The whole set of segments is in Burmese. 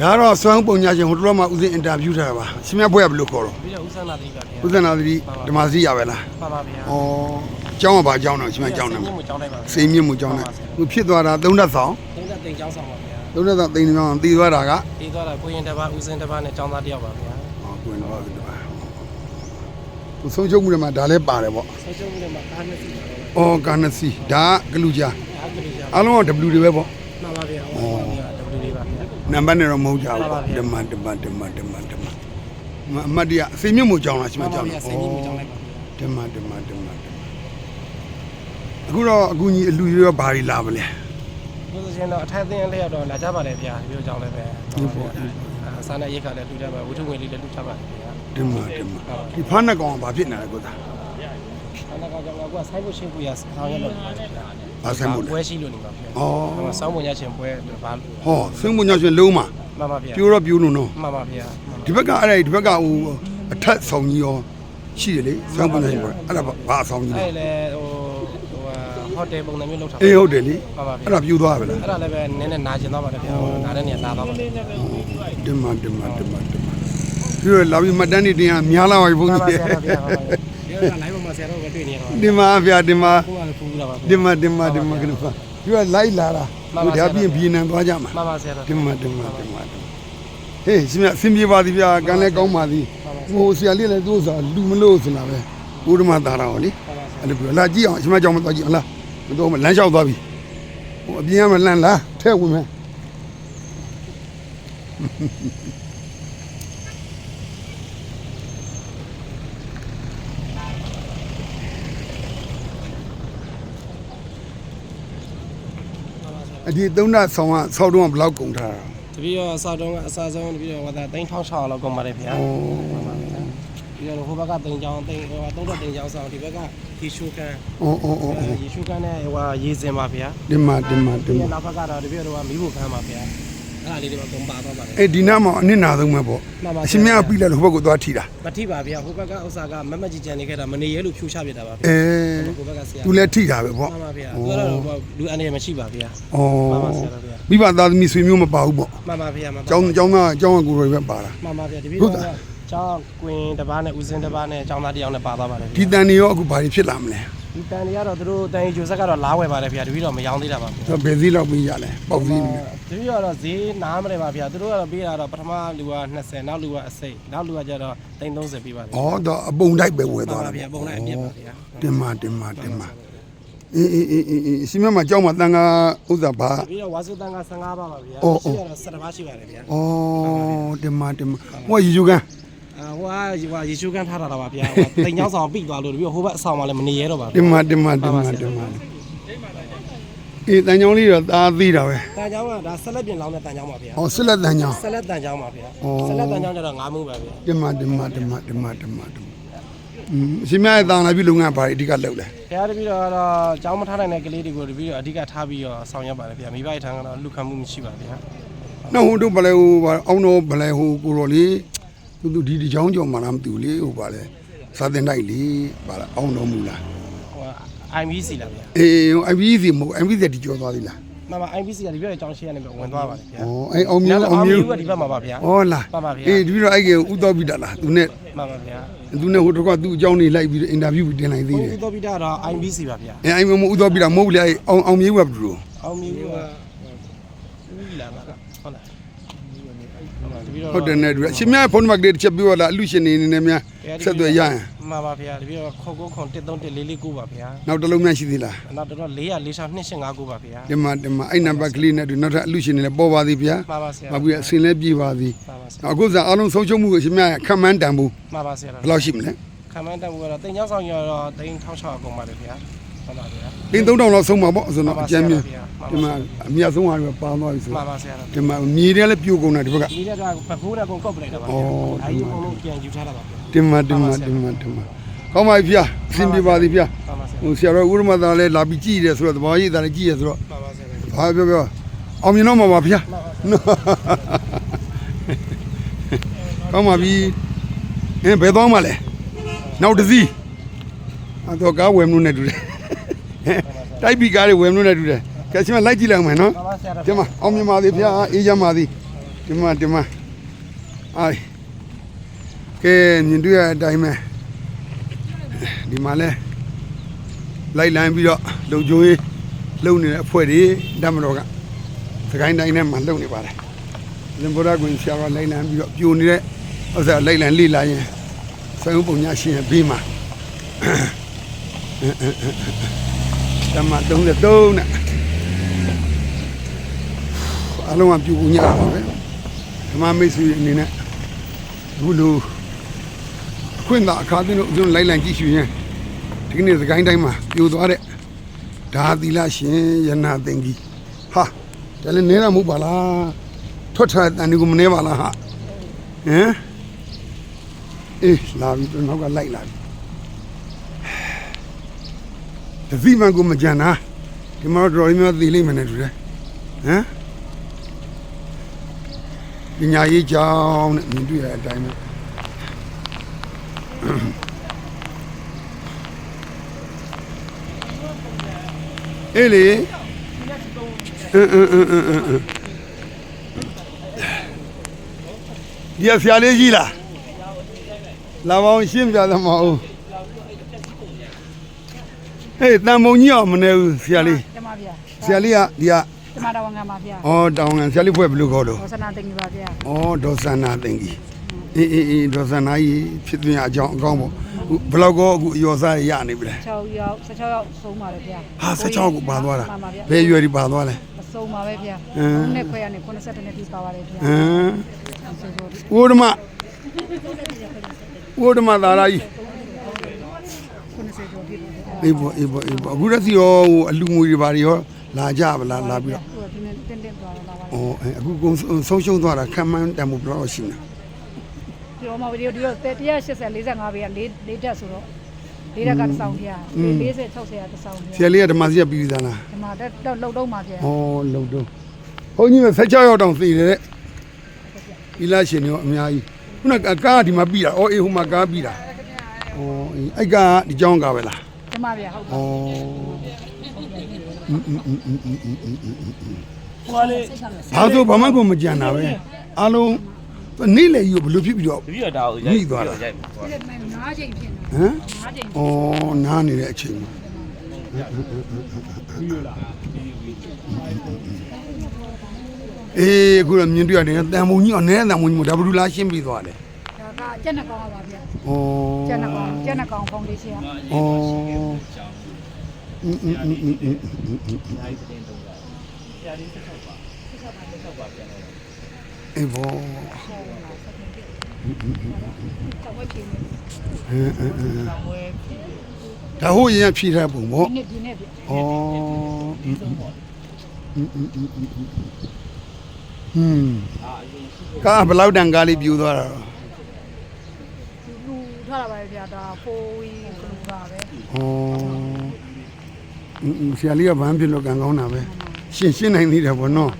ဒါကတော့စွမ်းပုံညာရှင်ဟိုတလောမှဦးစင်းအင်တာဗျူးထားတာပါရှင်မြတ်ဘွဲကဘယ်လိုခေါ်တော့ပြီးတော့ဦးဆန်းနာတိပါဗျာဦးဇနာသတိဓမ္မစီရပဲလားပါပါဗျာဩကျောင်းကဘာကျောင်းတော့ရှင်မြတ်ကျောင်းတယ်မြင့်မှုကျောင်းလိုက်ပါဗျာစိန်မြင့်မှုကျောင်းတယ်သူဖြစ်သွားတာသုံးသက်ဆောင်တင်းသက်တင်ကျောင်းဆောင်ပါဗျာသုံးသက်ဆောင်တိန်ကျောင်းတည်သွားတာကပြီးသွားတာကိုရင်တစ်ပါးဦးစင်းတစ်ပါးနဲ့ကျောင်းသားတစ်ယောက်ပါဗျာဟောကိုယ်တော့ဒီပါသူဆုံးချုပ်မှုတွေမှာဒါလည်းပါတယ်ပေါ့ဆွေးချုပ်မှုတွေမှာကားနှစ်စီးပါဗျာဩကာနစီဒါကလူကြားအားကလေးကြာအားလုံးက W တွေပဲပေါ့ မှန်ပါဗျာဟောပါဗျာ W လေးပါဗျာ နံပါတ်နဲ့တော့မဟုတ်ကြမှန်ပါဘူးဗျာဓမ္မဓမ္မဓမ္မဓမ္မဓမ္မမအမတ်တရအစိမ်မြင့်မှုကျောင်းလားရှင်မှမန်ပါကျောင်းဗျာလားစိတ်ကြီးမှုကျောင်းလိုက်ပါဗျာဓမ္မဓမ္မဓမ္မဓမ္မအခုတော့အကူကြီးအလူရောဘာတွေလာမလဲဘုရားရှင်တော့အထက်သင်းလေးရောက်တော့လာကြပါတယ်ဗျာဒီလိုကျောင်းလည်းပဲအစားနဲ့ရိတ်ခါလည်းတူကြပါဝိထုငွေလေးလည်းတူကြပါတယ်ဗျာဓမ္မဓမ္မဒီဖားနှကောင်ကဘာဖြစ်နေလဲကိုသား အနာကကြောင့်ကဆိုင်ဖို့ရှင်းဖို့ရဆောင်ရလို့ပါတယ်ဗျာဘာဆိုင်မှုလဲပွဲရှိလို့နေပါဗျာဩဟိုဆောင်းပုံရရှင်ပွဲဘာဟောဆွေးမှုညောင်ရှင်လုံးမှာမှန်ပါဗျာပြိုးတော့ပြိုးလို့နော်မှန်ပါဗျာဒီဘက်ကအဲ့ဒါဒီဘက်ကဟိုအထက်ဆောင်ကြီးရောရှိတယ်လေဆွေးမှုညောင်ရှင်ပေါ့အဲ့ဒါဘာအဆောင်ကြီးလဲအဲ့လေဟိုဟိုဟိုတယ်ပုံစံမျိုးလောက်ထားအေးဟုတ်တယ်လေမှန်ပါဗျာအဲ့ဒါပြိုးသွားပဲလားအဲ့ဒါလည်းပဲနည်းနည်းနာကျင်သွားပါတယ်ဗျာနားတဲ့နေရာနားသွားပါတယ်ဓမ္မဓမ္မဓမ္မဓမ္မပြီးတော့လာပြီးမှတ်တမ်းနေတင်ရများလာပါပြီဘုန်းမှန်ပါကြီးဆရာဗျာဟုတ်ပါပြီဒီကလိုင်းပေါ်မှာ ဆရာတို့ပဲတွေ့နေရတော့ဒီမှာဗျာဒီမှာကိုကလည်းဖူးလာပါဒီမှာဒီမှာဒီမှာကနေပါပြီးတော့လိုက်လာတာဟိုဒါပြင်ပြည်နံသွားကြမှာမှန်ပါဆရာတို့ဒီမှာဒီမှာဒီမှာဟေးရှင်မအဆင်ပြေပါသည်ဗျာကံလည်းကောင်းပါသည်ဟိုဆရာလေးလည်းသူ့ဥစ္စာလူမလို့ဆိုတာပဲဘုရားမသားတော်လေမှန်ပါဆရာအဲ့လိုပြောလာကြည့်အောင်ရှင်မကြောင်မသွားကြည့်အောင်လားမတော်မလမ်းလျှောက်သွားပြီဟိုအပြင်ကမလန့်လားထဲဝင်မယ် အဒီသုံးနာဆောင်ကဆောက်တော့ဘယ်လောက်ကုန်ထားတာတပီတော့အစားတုံးကအစားဆုံးတပီတော့ဟိုဒါ3600လောက်ကုန်ပါတယ်ဗျာဩပြီးတော့ဟိုဘက်ကတင်ချောင်းတင်ဟိုသုံးတော့တင်ချောင်းဆောင်ဒီဘက်ကရေရှုကန်ဩဩဩဩရေရှုကန်နဲ့ဟိုရေစင်ပါဗျာဒီမှာဒီမှာဒီပြီးမှာတော့နောက်ဘက်ကတော့တပီတော့မီးဖို့ခန်းပါဗျာ အဲ့ဒါလေးတွေကတော့ပါသွားပါတယ်အဲ့ဒီနားမှာအနစ်နာဆုံးပဲပေါ့မှန်ပါအရှင်မြတ်ပြီးလာလို့ဟိုဘက်ကသွားထီတာမထိပါဗျာဟိုဘက်ကဥစ္စာကမမကြီးကြံနေခဲ့တာမနေရဲလို့ဖြိုးချပြတာပါဗျာအဲဟိုဘက်ကဆရာသူလည်းထိတာပဲပေါ့မှန်ပါဗျာသူကတော့လူအနေမရှိပါဗျာဩမှန်ပါဆရာတော်ဗျာမိဘသားသမီးဆွေမျိုးမပါဘူးပေါ့မှန်ပါဗျာမှန်ပါကျောင်းကျောင်းသားကျောင်းကကိုယ်တွေပဲပါတာမှန်ပါဗျာဒီပြီးဟုတ်တော့တာကျောင်းကွင်တစ်ပါးနဲ့ဦးစင်းတစ်ပါးနဲ့ကျောင်းသားတစ်ယောက်နဲ့ပါသွားပါတယ်ဒီတန်နေရောအခုဘာတွေဖြစ်လာမလဲ ဒီတန်တွေကတော့သူတို့တန်ရီဂျိုဆက်ကတော့လားဝယ်ပါတယ်ဗျာတပီတော့မယောင်းသေးတာပါဗျာဆိုတော့ဘယ်စည်းလောက်ပြီးရလဲပေါက်စည်းနေတပီတော့ဈေးနားမလဲပါဗျာသူတို့ကတော့ပေးတာတော့ပထမလူက20နောက်လူကအစိတ်နောက်လူကကျတော့330ပေးပါတယ်ဩတော့အပုံတိုက်ပဲဝယ်မှန်သွားပါတာဗျာပုံလိုက်အမြင့်ပါဗျာတင်မာတင်မာတင်မာအေးအေးအေးအေးအရှင်မြတ်မှာကျောင်းမှာတန်ခါဥစ္စာဘာတပီတော့ဝါစုတန်က15ပါပါဗျာအော်အော်ရှိကတော့7ပါးရှိပါတယ်ဗျာဩတင်မာတင်မာဟိုကရေချိုကန် အာဟိုကဟိုရေရှုခန်းထားတာတော့ပါဗျာဟိုကတင်ချောင်းဆောင်ပြီးသွားလို့တပီတော့ဟိုဘက်အဆောင်မှလည်းမနေရတော့ပါတဗျာင်မာတင်မာတင်မာတင်မာအေးတန်ချောင်းလေးတော့သားသေးတာပဲတန်ချောင်းကဒါဆက်လက်ပြင်လောင်းတဲ့တန်ချောင်းပါဗျာဩဆက်လက်တန်ချောင်းဆက်လက်တန်ချောင်းပါဗျာအော်ဆက်လက်တန်ချောင်းကျတော့၅မှုပါဗျာတင်မာတင်မာတင်မာတင်မာတင်မာတင်မာอืมအရှင်မြတ်ရဲ့တာနာပြုလုပ်ငန်းဘာတွေအဓိကလုပ်လဲခင်ဗျားတပီတော့ကတော့ကျောင်းမထားနိုင်တဲ့ကလေးတွေကိုတပီတော့အဓိကထားပြီးတော့ဆောင်ရွက်ပါတယ်ဗျာမိဘရဲ့ထံကတော့လူခံမှုမရှိပါဗျာနောက်ဟိုတို့ဘလဲဟိုဘာအောင်တော့ဘလဲဟိုကိုရောလေး သူသူဒီဒီချောင်းကြော်မှလားမသိဘူးလေဟိုဘာလဲစာတင်တိုက်လေဘာလဲအောင်တော်မူလားဟို IBC လားဗျာအေးဟို IVC မဟုတ် IVC ဒီကြော်သွားသေးလားမှန်ပါ IBC ကဒီဘက်ရဲ့ကျောင်းရှိရနေပြီးဝင်သွားပါတယ်ဗျာဩအဲအောင်မျိုးအောင်မျိုးကဒီဘက်မှာပါဗျာဩလားမှန်ပါဗျာအေးဒီပြီးတော့အဲ့ကေဥတော်ပြီးတာလားသူနဲ့မှန်ပါဗျာသူနဲ့ဟိုတော့ကသူ့အကြောင်းနေလိုက်ပြီးအင်တာဗျူးတင်လိုက်သေးဟိုတယ်ဥတော်ပိတာတော့ IBC ပါဗျာအဲအဲ့မဥတော်ပြီးတာမဟုတ်လေအဲ့အောင်အောင်မျိုးဝက်ဘလူအောင်မြူကဦးလာပါဟုတ်လားတ ပီတော့ဟုတ်တယ်နဲ့တူတယ်အရှင်မြတ်ဖုန်းနံပါတ်ကလေးတစ်ချက်ပြောလာအလူရှင်နေနေနဲ့များဆက်သွယ်ရရင်မှန်ပါဗျာတပီတော့ခေါ်ကိုခွန်13144ပါဗျာနောက်တစ်လုံးများရှိသေးလားနောက်တော့446 285ပါဗျာဒီမှာဒီမှာအဲ့နံပါတ်ကလေးနဲ့တူနောက်ထပ်အလူရှင်နေလည်းပေါ်ပါသေးဗျာမှန်ပါဆရာနောက်ပြီးအစင်လည်းပြေးပါသည်မှန်ပါဆရာအခုစားအားလုံးဆုံးရှုံးမှုကိုရှင်မြတ်ခံမှန်းတန်ဘူးမှန်ပါဆရာဘယ်လောက်ရှိမလဲခံမှန်းတက်မှုကတော့တင်ချောင်းဆောင်ရတော့3600ကုန်ပါတယ်ဗျာ ဟုတ်ပါဗျာတင်း3000လောက်ဆုံးမှာပေါ့ဆိုတော့အကျမ်းမြင်မှဒီန်မှာပါအမြတ်ဆုံးဟာတွေပါသွားပြီဆိုမှန်ပါဆရာဒီမှာမြေတွေလည်းပြိုကုန်တာဒီဘက်ကဒီကကပဖိုးတဲ့ကုန်ကောက်ပလိုက်တာပါဗျာအဲဒီကုန်လုံးပြန်ယူထားတာပါဗျာတင်မှာတင်မှာတင်မှာတင်မှာကောင်းပါပြီဗျာအဆင်ပြေပါသည်ဗျာမှန်ပါဆရာဟိုဆရာတော်ဥရမသာလည်းလာပြီးကြည့်တယ်ဆိုတော့သဘောကြီးတာလည်းကြည့်ရဆိုတော့မှန်ပါဆရာဘာပြောပြောအောင်မြင်တော့မှာပါဗျာမှန်ပါဆရာကောင်းပါပြီအင်းဘယ်သွားမှလဲနောက်တစ်စီးအတော့ကားဝယ်မလို့နဲ့တူတယ် တိုက်ပြီးကားတွေဝယ်မလို့နဲ့တူတယ်ကဲရှင်မလိုက်ကြည့်လိုက်အောင်မယ်နော်မှန်ပါဆရာကျမအောင်မြင်ပါသည်ဗျာအေးရပါသည်ဒီမှာဒီမှာအိုင်ကဲမြင်တွေ့ရတဲ့အတိုင်းပဲဒီမှာလဲလိုက်လံပြီးတော့လုံချိုးရေးလုံနေတဲ့အဖွဲ့တွေဓမ္မတော်ကစကိုင်းတိုင်းထဲမှာလုံနေပါတယ်ဇင်ဗောဓကွင်ဆရာတော်လိုက်လံပြီးတော့ပြိုနေတဲ့ဥစ္စာလိုက်လံလိလာရင်ဆွေးပုံညာရှင်ရဲ့ဘေးမှာဓ မ္မ33နဲ့အလုံးကပြိုပုံညာပါပဲဓမ္မမိတ်ဆွေအနေနဲ့အခုလိုအခွင့်သာအခါသိလို့ကျွန်တော်လိုက်လံကြည့်ရှုရင်ဒီကနေ့စကိုင်းတိုင်းမှာပြိုသွားတဲ့ဒါသီလရှင်ယနာသင်္ကြီးဟာဒါလည်းနဲတာမဟုတ်ပါလားထွက်ထွက်တန်ဒီကိုမနေပါလားဟာဟမ်အေးလာပြီတော့နောက်ကလိုက်လာပြီ တသိမှန်ကိုမကြံတာဒီမှာတော့တော်ရင်းများသိလိမ့်မယ်နဲ့တူတယ်ဟမ်ပညာရေးကြောင်းနဲ့မြင်တွေ့ရတဲ့အတိုင်းပဲအေးလေအင်းအင်းအင်းအင်းအင်းဒီကဆရာလေးကြီးလားလာပေါင်းရှင်းပြသမောင်း ဟေးတန်မုံကြီးအောင်မနေဘူးဆရာလေးကျမဗျာဆရာလေးကဒီကကျမတော်ငါပါဗျာဩတောင်းငံဆရာလေးဖွဲ့ဘယ်လိုခေါ်တော့ဟောစနာတင်ကြီးပါဗျာဩဒေါ်စန္နာတင်ကြီးအေးအေးအေးဒေါ်စန္နာကြီးဖြစ်သွင်းအကြောင်းအကောင်းပေါ့အခုဘယ်လောက်ကောအခုအယောစားရနေပြီလဲ6ရောက်16ရောက်ဆုံးပါတယ်ဗျာဟာ16ကိုပါသွားတာမှန်ပါဗျာဘယ်ရွယ်ဒီပါသွားလဲမဆုံးပါပဲဗျာအင်းခုနှစ်ခွဲရနေ90နှစ်တိပါပါတယ်ဗျာဟမ်ဆိုဆိုဝိုဒမဝိုဒမသာရာကြီး90ကျော်ဖြစ်ပါဗျာ အေးပေါ့အေးပေါ့အေးပေါ့အခုတည်းစီရောဟိုအလူငွေတွေဘာတွေရောလာကြပါလားလာပြီးတော့ဟိုဒီနေ့တင်းတင်းသွားတော့လာပါဩအဲအခုကုန်ဆုံးရှုံးသွားတာခံမှန်းတန်မှုဘယ်လောက်ရှိနေဒီတော့မဗီဒီယိုဒီတော့180 45ဘေးက၄၄တက်ဆိုတော့၄တက်ကတစ်ဆောင်ဗျာ40 60ကတစ်ဆောင်ဆဗျာရာလေးကဓမ္မစီကပြီးပြီသားလားဒီမှာတော့လှုပ်တော့မှာဗျာဩလုံတော့ဘုန်းကြီးက16ရောက်တောင်သိတယ်တဲ့ဒီလားရှင်ရောအများကြီးခုနကကားကဒီမှာပြီးတာဩအေးဟိုမှာကားပြီးတာဩအေးအဲ့ကဒီကြောင်းကားပဲလား ကျမဗျာဟုတ်ပါဘူးဟိုလေဘာလို့ဘာမှကိုမကြံတာပဲအားလုံးနေ့လေကြီးကိုဘလို့ဖြစ်ပြီးတော့ပြီးတော့ဒါကိုရိုက်သွားတာရိုက်မှာဟဒီမှာနားချိန်ဖြစ်နေဟမ်နားချိန်ဩနားနေတဲ့အချိန်အေးအခုတော့မြင်တွေ့ရတယ်တန်မုံကြီးအနေနဲ့တန်မုံကြီးမဒါဘူးလားရှင်းပြီးသွားတယ်ဒါကကျက်နှကောင်ပါဗျာဩကျက်နှကောင်ကျက်နှကောင်ဖောင်ဒေးရှင်းဩ อืมอืมอืมอืมอืมอืมอืมအားကြီးသတင်းသုံးတာဆရာကြီးတစ်ခါပါတစ်ခါပါတစ်ခါပါပြန်တော့အေးဘောတော့ဝယ်ပြင်နေအင်းအင်းအင်းတော့ဝယ်ပြင်နေဒါဟုတ်ရင်ဖြည့်ထားပုံပေါ့ဒီနေ့ဒီနေ့ပြဩอืมอืมอืมอืมอืมอืมอืมအာအရင်ရှိခဲ့ကားဘယ်လောက်တန်ကားလေးပြူသွားတာတော့လူထားတာပါလေဗျာဒါ4ဝီကလူပါပဲဩ ဆရာလေးကဘာမှဖြစ်လို့ကံကောင်းတာပဲရှင်းရှင်းနိုင်သေးတယ်ဗောနော်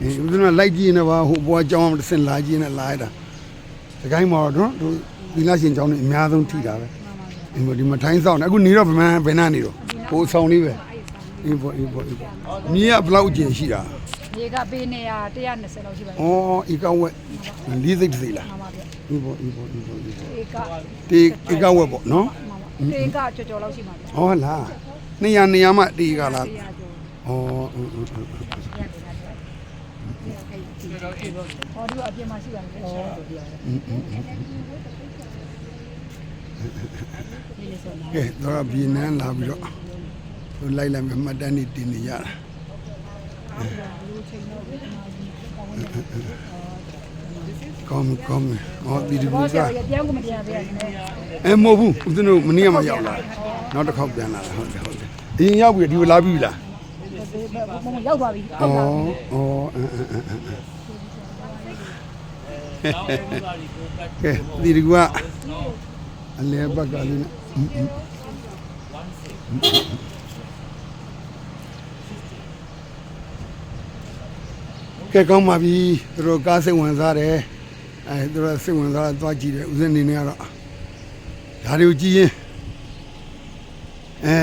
အဲဦးဇင်းကလိုက်ကြည့်နေပါဟိုဘွားကြောင်းတစ်စင်လာကြည့်နေလာရတာဒီကိုင်းမှာတော့တို့ဒီလာရှင်ကြောင်းနေအများဆုံးထိတာပဲအင်းဒီမှာထိုင်းဆောင်နေအခုနေတော့ဗမာဘယ်နာနေတော့ဟိုဆောင်လေးပဲအေးဘောအေးဘောအေးဘောမြေကဘယ်လောက်ကျင်ရှိတာရေကပေးနေရ120လောက်ရှိပါတဩယ်ဤကောင်းဝက်လေးစိတ်တစ်စိတ်လားမှန်ပါဗျာအေးဘောအေးဘောအေးဘောအေးဘောဧကတေဤကောင်းဝက်ပေါ့နော်မှန်ပါဧကကြော်ကြော်လောက်ရှိပါဗျာဟောလား နေရာနေရာမှတေကလားတရားကျော်ဩအင်းအင်းအင်းရနေတာဗျာဟောဒီအပြင်မှာရှိပါတယ်ဟောဒီရတယ်အင်းအင်းဒီလိုဆိုကဲတော့ဘီနန်းလာပြီးတော့ဟိုလိုက်လိုက်မှတ်တမ်းနေတင်နေရတာ ကောင်းကောင်းဟောဒီဒီဘောကဆရာရပြောင်းကမတရားဗျာနည်းအဲမဟုတ်ဘူးဦးဇင်းတို့မနေ့ကမှရောက်လာနောက်တစ်ခေါက်ပြန်လာတာဟုတ်တယ်ဟုတ်တယ်အရင်ရောက်ပြီဒီကိုလာပြီလားမမရောက်သွားပြီဩဟုတ်ပါဩအင်းအင်းအင်းအင်းကဲဒီဒီကအလဲဘက်ကလေးနဲ့အင်းအင်း ကဲကောင်းပါပြီသူတို့ကားစိတ်ဝင်စားတယ်အဲသူတို့စိတ်ဝင်စားတာသွားကြည့်တယ်ဦးဇင်းနေနေကတော့ဒါတွေကိုကြည့်ရင်အဲ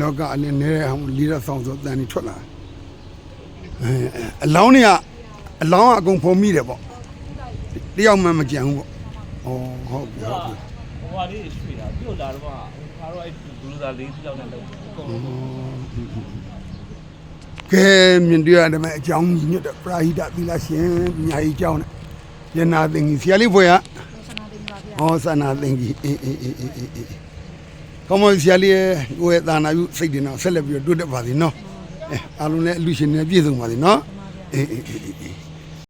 လောကအလင်းနေတဲ့အောင်လီရဆောင်ဆိုတန်နေထွက်လာအဲအလောင်းတွေကအလောင်းကအကုန်ဖုံမိတယ်ပေါ့တယောက်မှမကြံဘူးပေါ့ဩဟုတ်ပြီဟုတ်ပြီဟိုဟာလေးရွှေ့တာပြုတ်လာတော့ခါတော့အဲ့ဒူလာလေးကြောက်နေလို့အကုန်လုံး ကဲမြင်တွေ့ရတယ်မဲ့အကြောင်းညွတ်တဲ့ပရာဟိတသီလရှင်ပညာကြီးအကြောင်းနဲ့ယနာသင်ကြီးဆရာလေးဘွယ်ကဆန္ဒတင်ပါဗျာဟောဆန္နာသင်ကြီးအေးအေးအေးအေးအေးအေးကောင်းပါပြီဆရာလေးရဲ့ကိုယ့်ရဲ့သာနာပြုစိတ်တွေတော့ဆက်လက်ပြီးတော့တိုးတက်ပါစေနော်အဲအားလုံးလည်းအလူရှင်တွေပြည့်စုံပါစေနော်အေးအေးအေးအေး